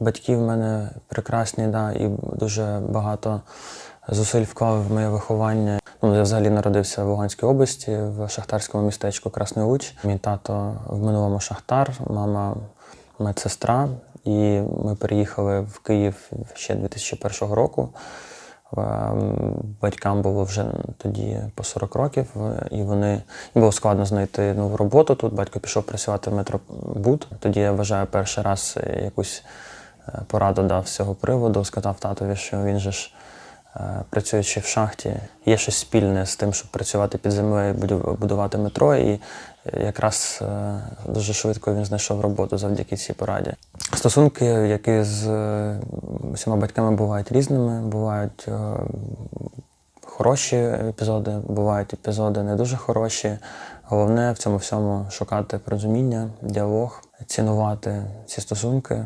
Батьки в мене прекрасні, да, і дуже багато зусиль вклали в моє виховання. Ну, я взагалі народився в Луганській області, в шахтарському містечку Красний Луч. Мій тато в минулому шахтар, мама медсестра. І ми переїхали в Київ ще 2001 року. Ем, Батькам було вже тоді по 40 років, е, і вони було складно знайти нову роботу тут. Батько пішов працювати в метробуд. Тоді я вважаю перший раз е, якусь е, пораду дав з цього приводу. Сказав татові, що він же ж е, працюючи в шахті, є щось спільне з тим, щоб працювати під землею, будю- будувати метро. І е, якраз е, дуже швидко він знайшов роботу завдяки цій пораді. Стосунки, які з усіма батьками бувають різними, бувають хороші епізоди, бувають епізоди не дуже хороші. Головне в цьому всьому шукати порозуміння, діалог, цінувати ці стосунки,